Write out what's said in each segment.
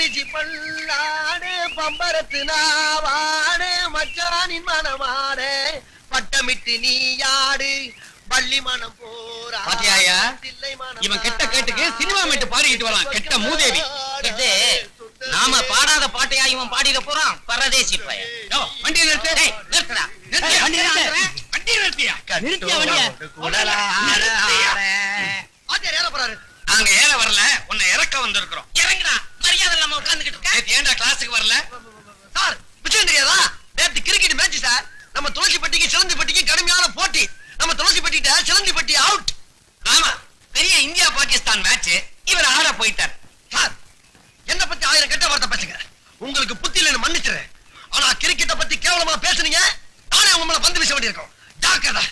பச்சரிசி பல்லாடு பம்பரத்து நாவாடு மச்சானின் மனமாடு பட்டமிட்டு நீயாடு பள்ளி மனம் போரா இவன் கெட்ட கேட்டுக்கு சினிமா மீட்டு பாடிக்கிட்டு வரான் கெட்ட மூதேவி. நாம பாடாத பாட்டையா இவன் பாடிட போறான்? பரதேசி பையன். யோ, வண்டியை நிறுத்து. நிறுத்துடா. வண்டியை நிறுத்தியா? நிறுத்தியா? வண்டியை? நாங்க ஏற வரல. கிளாஸுக்கு வரல சார் விஷயம் தெரியாதா நேத்து கிரிக்கெட் மேட்ச் சார் நம்ம துளசிப்பட்டிக்கு சிலந்திப்பட்டிக்கு கடுமையான போட்டி நம்ம துளசிப்பட்டிட்ட சிலந்திப்பட்டி அவுட் ஆமா பெரிய இந்தியா பாகிஸ்தான் மேட்ச் இவர் ஆட போயிட்டார் சார் என்ன பத்தி ஆயிரம் கெட்ட வார்த்தை பேசுங்க உங்களுக்கு புத்தி இல்லைன்னு மன்னிச்சிடுறேன் ஆனா கிரிக்கெட்ட பத்தி கேவலமா பேசுனீங்க நானே உங்க மேல பந்து வீச வேண்டியிருக்கோம் ஜாக்கிரதை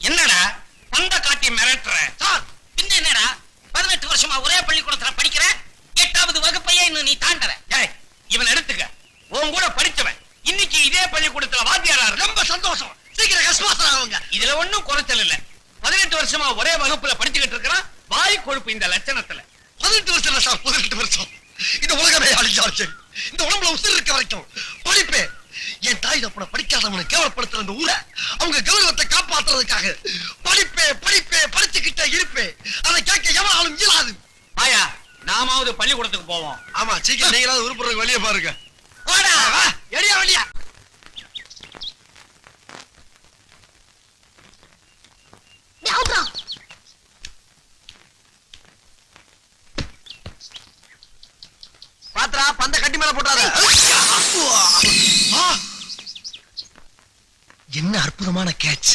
என்னடா பந்த காட்டி மிரட்டுற சார் பின்ன என்னடா பதினெட்டு வருஷமா ஒரே பள்ளிக்கூடத்துல படிக்கிற எட்டாவது வகுப்பையே இன்னும் நீ தாண்டற இவன் எடுத்துக்க. உன் கூட படிச்சவன். இன்னைக்கு இதே பள்ளிக்கூடத்துல வாத்தியாரா? ரொம்ப சந்தோஷம். சீக்கிரம் கஷ்டமாசம் ஆகுங்க. இதுல ஒண்ணும் குறைச்சல் இல்ல. பதினெட்டு வருஷமா ஒரே வகுப்புல படிச்சுக்கிட்டு இருக்கிறான். வாய் கொழுப்பு இந்த லட்சணத்துல. பதினெட்டு வருஷம் சார் பதினெட்டு வருஷம். இந்த உலகமே அழிஞ்சாச்சு. இந்த உடம்புல உசுர் இருக்க வரைக்கும். படிப்பே. என் தாய் தப்பனை படிக்காதவனை கேவலப்படுத்துற இந்த ஊரை அவங்க கௌரவத்தை காப்பாத்துறதுக்காக படிப்பே படிப்பே படிச்சுக்கிட்டே இருப்பே. அதை கேட்க எவனாலும் இயலாது. ஆயா நாமாவது பள்ளிக்கூடத்துக்கு போவோம். ஆமா சீக்கிரம் நீங்களாவது உருப்புறதுக்கு வெளியே பாருங்க. வாடா வா எடியா வெளியா பாத்ரா பந்த கட்டி மேல போட்டாத என்ன அற்புதமான கேட்ச்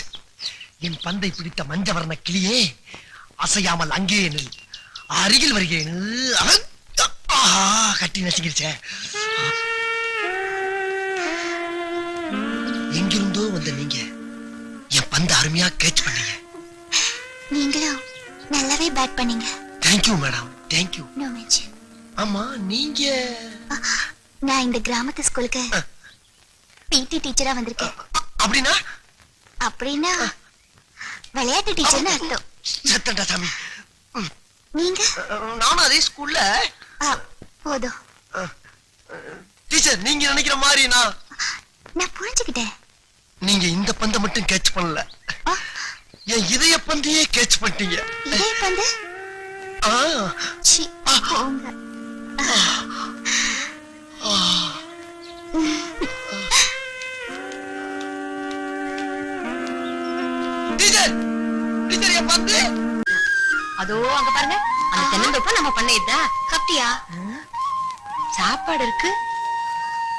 என் பந்தை பிடித்த மஞ்சவர்ண கிளியே அசையாமல் அங்கே நில். அருகில் வருகிறேன். கட்டி நசுங்கிருச்சே. எங்கிருந்தோ வந்த நீங்க என் பந்த அருமையா கேட்ச் பண்ணீங்க. நீங்களும் நல்லாவே பேட் பண்ணீங்க. Thank you madam thank you no mention ஆமா நீங்க? நான் இந்த கிராமத்து ஸ்கூலுக்கு. பிடி டீச்சரா வந்திருக்கேன். அப்படின்னா? அப்படின்னா விளையாட்டு டீச்சர்னு அர்த்தம். சத்தண்டா சாமி. நீங்க? நானும் அதே ஸ்கூல்ல. போதும். டீச்சர் நீங்க நினைக்கிற மாதிரி நான் நான் புரிஞ்சுக்கிட்டேன். நீங்க இந்த பந்தை மட்டும் கேட்ச் பண்ணல. என் இதய பந்தையே கேட்ச் பண்ணிட்டீங்க. இதே பந்து? அதோ அங்க பாருங்க. தென்னந்தோப்பு நம்ம பண்ணையதுதான் அப்படியா சாப்பாடு இருக்கு.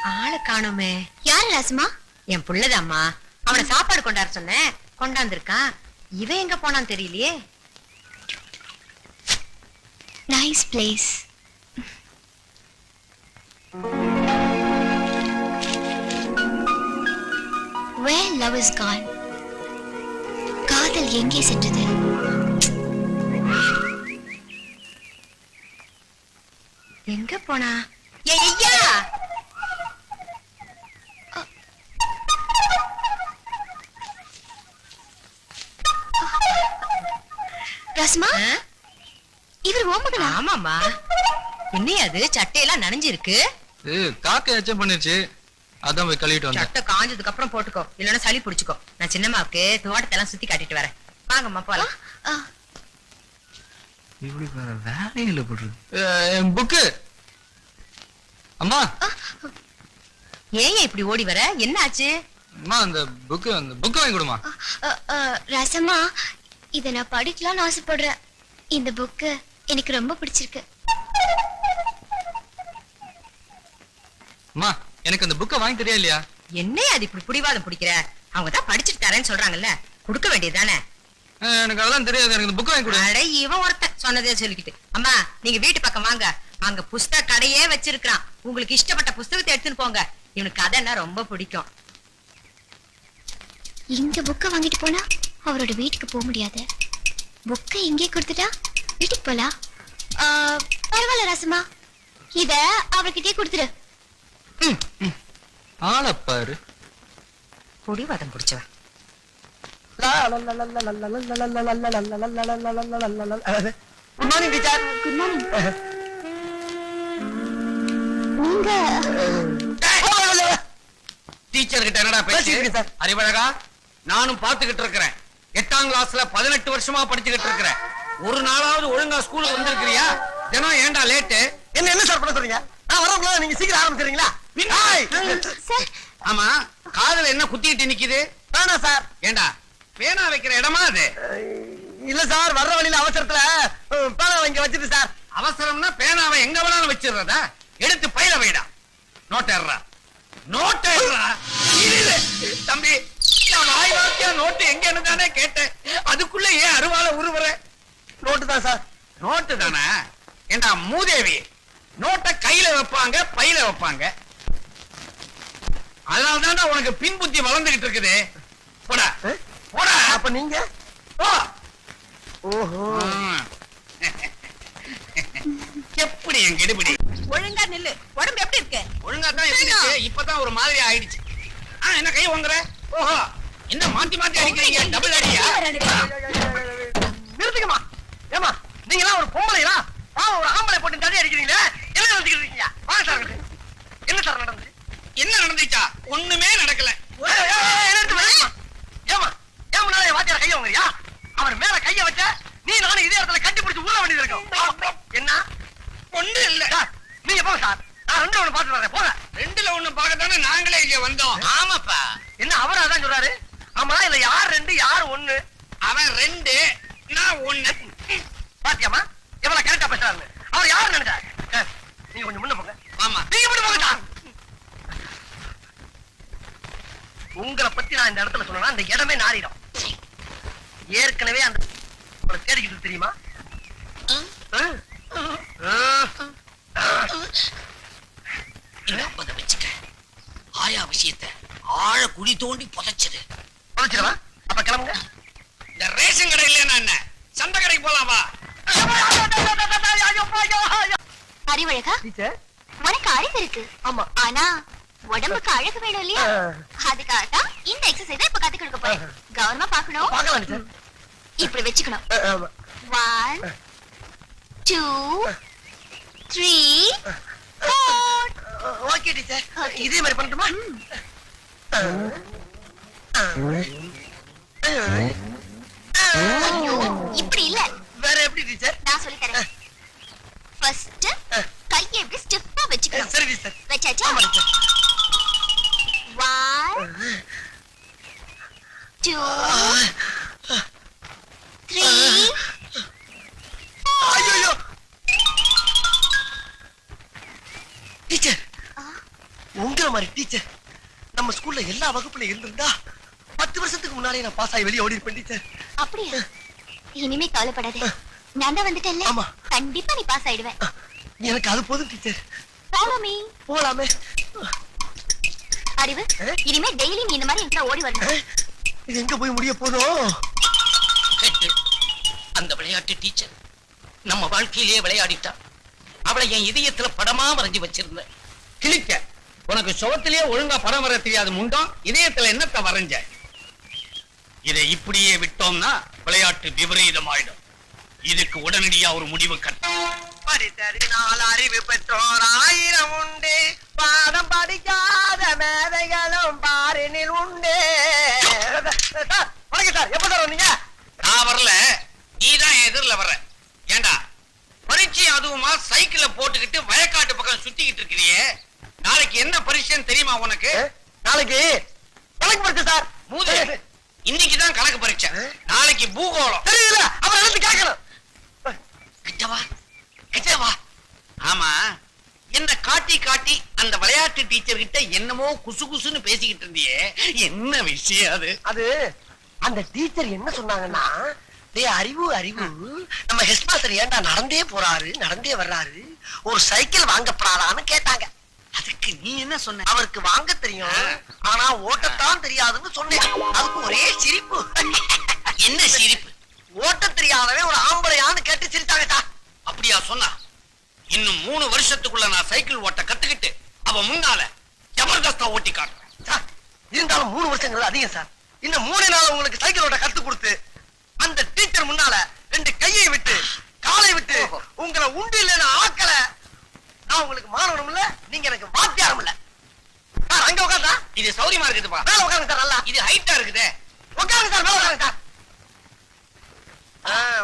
ஆளை காணுமே. யார் ராசுமா என் புள்ளதாம்மா. அவனை சாப்பாடு கொண்டாட சொன்னேன். கொண்டாந்துருக்கான். இவன் எங்க போனான்னு தெரியலையே. Nice place Where love is gone காதல் எங்கே சென்றது? எங்க போனா? ஐயா! ராசுமா ஆ? இவர் ஓமகனா ஆமாம்மா. என்னையா அது? சட்டையெல்லாம் நனைஞ்சிருக்கு? காக்கை எச்சம் பண்ணிருச்சு. அதான் போய் கழுவிட்டு வந்தேன். சட்டை காஞ்சதுக்கு அப்புறம் போட்டுக்கோ. இல்லைன்னா சளி பிடிச்சுக்கோ நான் சின்னம்மாவுக்கு தோட்டத்தெல்லாம் சுத்தி காட்டிட்டு வரேன். வாங்கம்மா போலாம். ஆ, இப்படி வேற வேலையில போட்டுருக்கு என் புக்கு அம்மா. ஏன் இப்படி ஓடி வர? என்ன ஆச்சு? அம்மா அந்த புக்கு அந்த புக்கு வாங்கி கொடுமா ரசமா இத நான் படிக்கலாம்னு ஆசைப்படுறேன். இந்த புக்கு எனக்கு ரொம்ப பிடிச்சிருக்கு. அம்மா எனக்கு அந்த புக்கை வாங்கி தெரியா இல்லையா? என்னையா அது இப்படி பிடிவாதம் பிடிக்கிற? அவங்க தான் படிச்சுட்டு தரேன்னு சொல்றாங்கல்ல. கொடுக்க வேண்டியதுதானே அஹ், எனக்கு அதெல்லாம் தெரியாது. எனக்கு புக்கை வாங்கி கொடு. அட இவன் ஒருத்தன். சொன்னதே சொல்லிக்கிட்டு. அம்மா நீங்க வீட்டு பக்கம் வாங்க. அங்க புஸ்தக கடையே வச்சிருக்கான் உங்களுக்கு இஷ்டப்பட்ட புஸ்தகத்தை எடுத்துன்னு போங்க. இவனுக்கு கதைன்னா ரொம்ப பிடிக்கும். இந்த புக்கை வாங்கிட்டு போனா அவரோட வீட்டுக்கு போக முடியாது. புக்கை இங்கே கொடுத்துட்டா வீட்டுக்கு போலாம் ஆ, பரவாயில்ல ரசமா இத அவர்கிட்டயே கொடுத்துரு. ஆளப்பாரு பிடிவாதம் பிடிச்சவன் good morning teacher good morning நீங்க டீச்சர் கிட்ட என்னடா பேசி? சார். அறிவழகா? நானும் பாத்துக்கிட்டு இருக்கிறேன். எட்டாம் கிளாஸ்ல பதினெட்டு வருஷமா படிச்சுக்கிட்டு இருக்கிறேன். ஒரு நாளாவது ஒழுங்கா ஸ்கூலுக்கு வந்திருக்கிறியா? தினம் ஏன்டா லேட்டு என்ன என்ன சார் பண்ண சொல்றீங்க? நான் வரவங்களா? நீங்க சீக்கிரம். சார் ஆமா காதுல என்ன குத்திட்டு நிக்குது? வேணாம் சார் ஏண்டா? பேனா வைக்கிற இடமா அது? இல்ல சார் வர்ற வழியில அவசரத்துல அஹ், பேனா வாங்கி வச்சிட்டு சார். அவசரம்னா பேனாவை எங்க வேணாலும் வச்சிடுறதா? எடுத்து பையில வைடா. நோட்டேறா நோட்டேறா தம்பி நான் வாய் வார்த்தையா நோட்டு எங்கன்னு தானே கேட்டேன். அதுக்குள்ள ஏன் அருவால உருவுற? நோட்டு தான் சார். நோட்டு தானே? ஏண்டா மூதேவி நோட்டை கையில வைப்பாங்க பையில வைப்பாங்க. அதனால தான்டா உனக்கு பின் புத்தி வளர்ந்துகிட்டு இருக்குது. போடா? போடா. அப்ப நீங்க? போ. ஓஹோ. ம். எப்படி என் கெடுபிடி? ஒழுங்கா நில்லு. உடம்பு எப்படி இருக்கு? ஒழுங்கா தான் இப்பதான் ஒரு மாதிரி ஆயிடுச்சு. ஆ என்ன கை வாங்குற ஓஹோ. என்ன மாத்தி மாத்தி அடிக்கிறீங்க? டபுள் அடியா? நிறுத்துக்கமா ஏமா நீங்க எல்லாம் ஒரு பொம்பளைங்களா பாவம் ஒரு ஆம்பளை போட்டு தடி அடிக்கிறீங்களே? என்ன நினைச்சுக்கிட்டு இருக்கீங்க? வாங்க சார். என்ன சார் நடந்துச்சு? என்ன நடந்துச்சா? ஒண்ணுமே நடக்கல ஏய், ஏய், ஏய், நிறுத்து, நிறுத்துமா. ஏம்மா ஏன் முன்னாடி வாத்தியார் கைய வாங்குறியா அவர் மேல கைய வச்ச நீ நானும் இதே இடத்துல கட்டி பிடிச்சு ஊற வேண்டியது இருக்கும். என்ன? ஒண்ணு இல்ல. சார், நீங்க போங்க சார்? நான் ரெண்டு ஒண்ணு பாத்து வரேன். போங்க. ரெண்டுல ஒண்ணு பார்க்கத்தானே நாங்களே இங்க வந்தோம். ஆமாப்பா. என்ன அவர் அதான் சொல்றாரு? ஆமா இல்ல யார் ரெண்டு யார் ஒண்ணு? அவன் ரெண்டு நான் ஒண்ணு. பாத்தியாமா எவ்வளவு கரெக்டா பேசுறாரு அவர் யார் நினைச்சாரு? சார், நீங்க கொஞ்சம் முன்ன போங்க. ஆமா. நீங்க முன்ன போங்க சார். உங்களை பத்தி நான் இந்த இடத்துல சொன்னா அந்த இடமே நாரிடும் ஏற்கனவே அந்த உங்களை தேடிக்கிட்டு தெரியுமா? வச்சுக்க. ஆயா விஷயத்தை ஆழ குழி தோண்டி புதைச்சது புதைச்சிடவா? அப்ப கிளம்புங்க. இந்த ரேஷன் கடை இல்லையா என்ன? சந்தை கடைக்கு போலாம் வா. அறிவழகா? உனக்கு அறிவு இருக்கு. ஆமா. ஆனா உடம்புக்கு அழகு வேணும் இல்லையா? அதுக்காக தான் இந்த எக்ஸசைஸ் இப்ப கத்து கொடுக்க போறேன். கவனமா டீச்சர். இப்படி வச்சுக்கணும். One two three okay teacher. இதே மாதிரி பண்ணட்டுமா? இப்படி இல்ல. வேற எப்படி டீச்சர்? நான் சொல்லி தரேன். வகுப்புல இருந்திருந்தா பத்து வருஷத்துக்கு முன்னாடியே நான் பாஸ் ஆகி வெளியே ஓடி டீச்சர் அப்படியா? இனிமே கவலைப்படாத. நான் தான் வந்துட்டேன்ல. ஆமா. கண்டிப்பா நீ பாஸ் ஆயிடுவேன். எனக்கு அது போதும் டீச்சர் ஃபாலோ மீ போலாமே. அறிவு? இனிமே டெய்லி நீ இந்த மாதிரி என்கிட்ட ஓடி வரணும். அஹ், இது எங்க போய் முடிய போதும் அந்த விளையாட்டு டீச்சர் நம்ம வாழ்க்கையிலேயே விளையாடிட்டா அவளை என் இதயத்துல படமா வரைஞ்சு வச்சிருந்தேன். கிழிக்க. உனக்கு சுவத்திலேயே ஒழுங்கா படம் வர தெரியாது முண்டம் இதயத்துல என்னத்த வரைஞ்ச? இதை இப்படியே விட்டோம்னா விளையாட்டு விபரீதமாயிடும். இதுக்கு உடனடியா ஒரு முடிவு கட்ட படித்தறினால் அறிவு பெற்றோர் ஆயிரம் உண்டு. பாடம் படிக்காத மேதைகளும் பாரினில் உண்டு. வணக்கம் சார் எப்ப சார் வந்தீங்க? நான் வரல. நீதான் எதிரில வர்ற. ஏண்டா? பரீட்சை அதுவுமா சைக்கிள போட்டுக்கிட்டு வயக்காட்டு பக்கம் சுத்திக்கிட்டு இருக்கிறியே. நாளைக்கு என்ன பரீட்சைன்னு தெரியுமா உனக்கு? நாளைக்கு. கணக்கு படிச்சு சார். மூதே இன்னைக்கு தான் கணக்கு பரீட்சை. நாளைக்கு பூகோளம். தெரியல. அவர் எடுத்து கேட்கணும். கிட்டவா? கிட்டவா? ஆமா. என்ன காட்டி காட்டி அந்த விளையாட்டு டீச்சர் கிட்ட என்னமோ குசு குசுன்னு பேசிக்கிட்டு இருந்தியே. என்ன விஷயம் அது? அது அந்த டீச்சர் என்ன சொன்னாங்கன்னா அறிவு அறிவு. நம்ம ஹெட் மாஸ்டர் ஏன்டா நடந்தே போறாரு நடந்தே வர்றாரு. ஒரு சைக்கிள் வாங்கப்படாதான்னு கேட்டாங்க. அதுக்கு நீ என்ன சொன்ன? அவருக்கு வாங்க தெரியும். ஆனா ஓட்டத்தான் தெரியாதுன்னு சொன்னேன். அதுக்கு ஒரே சிரிப்பு. என்ன சிரிப்பு? ஓட்ட தெரியாதவன் ஒரு ஆம்பளையான்னு கேட்டு சிரிச்சாங்க சார் அப்படியா சொன்னா? இன்னும் மூணு வருஷத்துக்குள்ள நான் சைக்கிள் ஓட்ட கத்துக்கிட்டு அவ முன்னால ஜபர்தஸ்தா ஓட்டி காட்டுறேன். இருந்தாலும் மூணு வருஷங்கிறது அதிகம் சார். இன்னும் மூணு நாள் உங்களுக்கு சைக்கிள் ஓட்ட கத்து கொடுத்து அந்த டீச்சர் முன்னால ரெண்டு கையை விட்டு கால் விட்டு உங்களை உண்டு இல்லைன்னு ஆக்கல. நான் உங்களுக்கு மாணவனும் இல்ல நீங்க எனக்கு வாத்தியாரம் இல்ல சார் அங்க உட்காந்தா இது சௌரியமா இருக்குதுப்பா. மேல உட்காருங்க சார் நல்லா. இது ஹைட்டா இருக்குதே. உட்காருங்க சார் மேல உட்காருங்க சார்.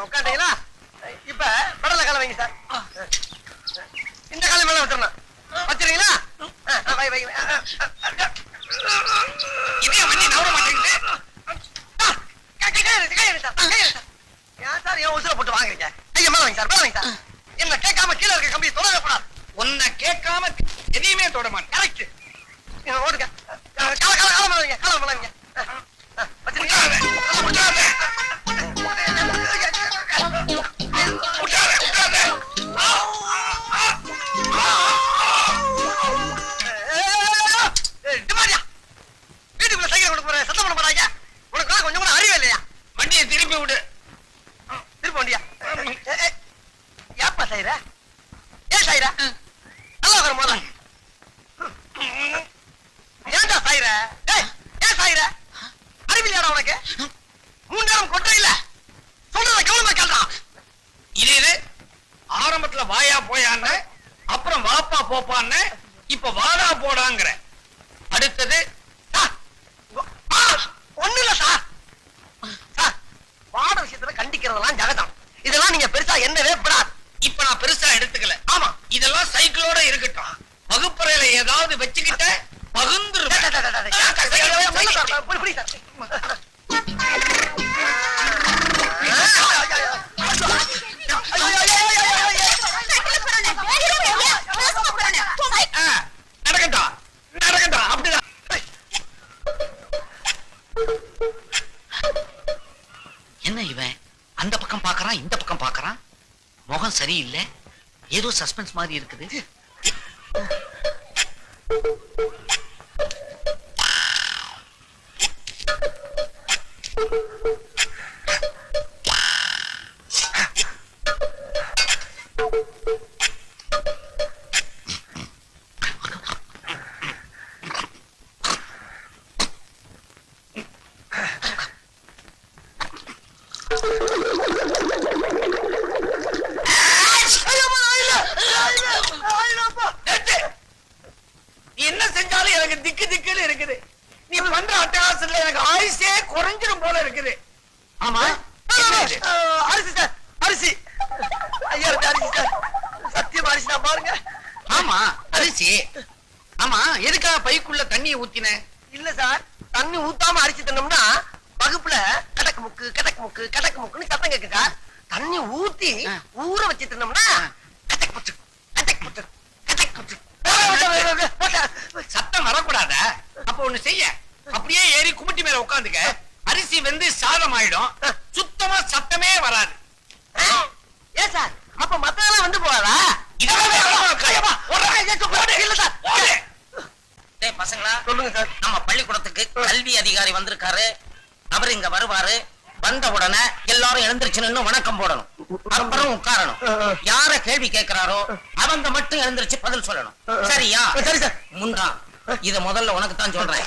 உட்காந்தீங்களா இப்ப படல கால வைங்க சார். இந்த காலை மேல வச்சிடணும். ஆ, வை, வை. இதே வண்டி நவர மாட்டேங்குது. ஏப்பா செய்யற ஏன் செய்யற நல்லா வர முதல்ல ஏன்டா ஏய் ஏன் சாயிர அறிவில்லையாடா உனக்கு? மூணு நேரம் கொட்டை இல்ல. சொல்றத கவனமா கேள்றா இது இது ஆரம்பத்துல வாயா போயான்னு அப்புறம் வாப்பா போப்பான்னு இப்ப வாடா போடாங்கிற. அடுத்தது ஒண்ணு இல்ல சார் சார் பாட விஷயத்துல கண்டிக்கிறதெல்லாம் ஜகதம் இதெல்லாம் நீங்க பெருசா என்னவே படாது இப்ப நான் பெருசா எடுத்துக்கல ஆமா இதெல்லாம் சைக்கிளோட இருக்கட்டும் வகுப்பறையில ஏதாவது வச்சுக்கிட்ட பகுந்துருவேன் ஆ, நடக்கட்டும் நடக்கட்டும் அப்படிதான் என்ன இவன் அந்த பக்கம் பார்க்கறான் இந்த பக்கம் பார்க்கறான் முகம் சரியில்லை ஏதோ சஸ்பென்ஸ் மாதிரி இருக்குது நிறுத்து. நீ என்ன செஞ்சாலும் எனக்கு திக்கு திக்குன்னு இருக்குது நீ பண்ற அட்டகாசத்துல எனக்கு ஆயுசே குறைஞ்சிரும் போல இருக்குது. ஆமா? அரிசி சார் அரிசி. அரிசி சார். சத்தியம் அரிசி தான் பாருங்க. ஆமா அரிசி. ஆமா எதுக்காக பைக்குள்ள தண்ணியை ஊத்தின? இல்ல சார் தண்ணி ஊத்தாம அரிசி தின்னோம்னா வகுப்புல கடக்கு முக்கு கடக்கு முக்கு கடக்கு முக்குன்னு சத்தம் கேட்கு சார். தண்ணி ஊத்தி. ஊற வச்சு தின்னோம்னா கதக் முச்சு கதக் முச்சு கதக் முச்சு சத்தம் வரக்கூடாதா? அப்ப ஒண்ணு செய்ய. அப்படியே ஏறி குமிட்டி மேல உட்காந்துக்க. அரிசி வெந்து சாதம் ஆயிடும் சுத்தமா சத்தமே வராது. ஏன் சார்? அப்ப மத்ததெல்லாம் வந்து. டேய் பசங்களா சொல்லுங்க சார். நம்ம பள்ளிக்கூடத்துக்கு கல்வி அதிகாரி வந்திருக்காரு. அவர் இங்க வருவாரு. வந்த உடனே எல்லாரும் எழுந்திருச்சு நின்னு வணக்கம் போடணும். அப்புறம் உட்காரணும். யார கேள்வி கேட்கிறாரோ அவங்க மட்டும் எழுந்திருச்சு பதில் சொல்லணும். சரியா? சரி சார். முண்டா இத முதல்ல உனக்கு தான் சொல்றேன்.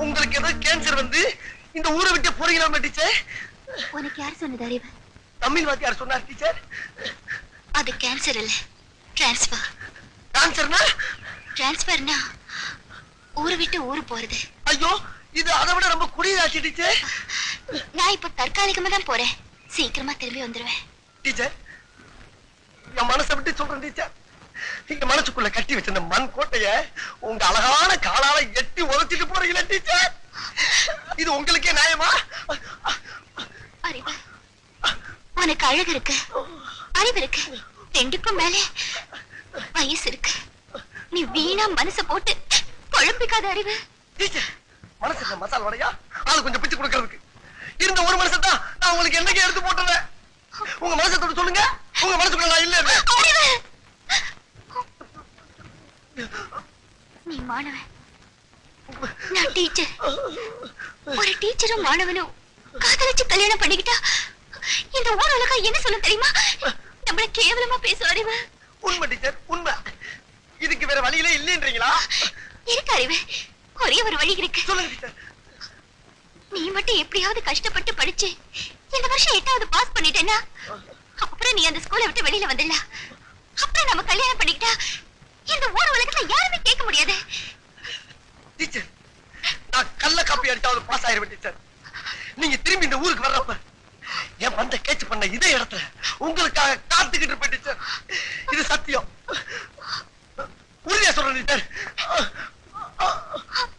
உங்களுக்கு ஏதோ கேன்சர் வந்து இந்த ஊரை விட்டு போறீங்களா டீச்சர் உனக்கு யார் சொன்னது அறிவு? தமிழ் வாத்தியார் சொன்னார் டீச்சர் அது கேன்சர் இல்ல. டிரான்ஸ்பர் கேன்சர்னா டிரான்ஸ்பர்னா ஊரு விட்டு ஊரு போறது. ஐயோ! இது அதை விட ரொம்ப குடியாச்சு டீச்சர். நான் இப்ப தற்காலிகமா தான் போறேன். சீக்கிரமா திரும்பி வந்துருவேன். டீச்சர் என் மனசை விட்டு சொல்றேன் டீச்சர். எங்க மனசுக்குள்ள கட்டி வச்சிருந்த மண் கோட்டைய உங்க அழகான காலால எட்டி உதச்சிட்டு போறீங்களே டீச்சர். இது உங்களுக்கே நியாயமா? அறிவு. உனக்கு அழகு இருக்கு. அறிவு இருக்கு. ரெண்டுக்கும் மேல வயசு இருக்கு. நீ வீணா மனச போட்டு குழம்பிக்காத அறிவு. மனசுக்கு மசால் வடையா? ஆளு கொஞ்சம் பிச்சு கொடுக்கறதுக்கு. இருந்த ஒரு மனுஷன் தான் நான் உங்களுக்கு என்னைக்கு எடுத்து போட்டுறேன் உங்க மனசை தொட்டு சொல்லுங்க. உங்க மனசுக்குள்ள நான் இல்ல நீ மாணவன். நான் டீச்சர். ஒரு டீச்சரும் மாணவனும் காதலிச்சு கல்யாணம் பண்ணிக்கிட்டா இந்த ஊர் உலகம் என்ன சொல்ல தெரியுமா? நம்மள கேவலமா பேசும் அறிவு. உண்மை டீச்சர் உண்மை. இதுக்கு வேற வழியிலே இல்லைன்றீங்களா? இருக்கு அறிவு. ஒரே ஒரு வழி இருக்கு. நீ மட்டும் எப்படியாவது கஷ்டப்பட்டு படிச்சு இந்த வருஷம் எட்டாவது பாஸ் பண்ணிட்டேன்னா அப்புறம் நீ அந்த ஸ்கூலை விட்டு வெளியில வந்துடலாம் அப்புறம் நம்ம கல்யாணம் பண்ணிக்கிட்டா இந்த ஊர் உலகத்துல யாருமே கேட்க முடியாது. டீச்சர் நான் கள்ள காப்பி அடிச்சாவது பாஸ் ஆயிருவேன் டீச்சர். நீங்க திரும்பி இந்த ஊருக்கு வர்றப்ப என் பந்த கேட்ச் பண்ண இதே இடத்துல உங்களுக்காக காத்துக்கிட்டு இருப்பேன் டீச்சர். இது சத்தியம். உறுதியா சொல்றேன் டீச்சர். Oh.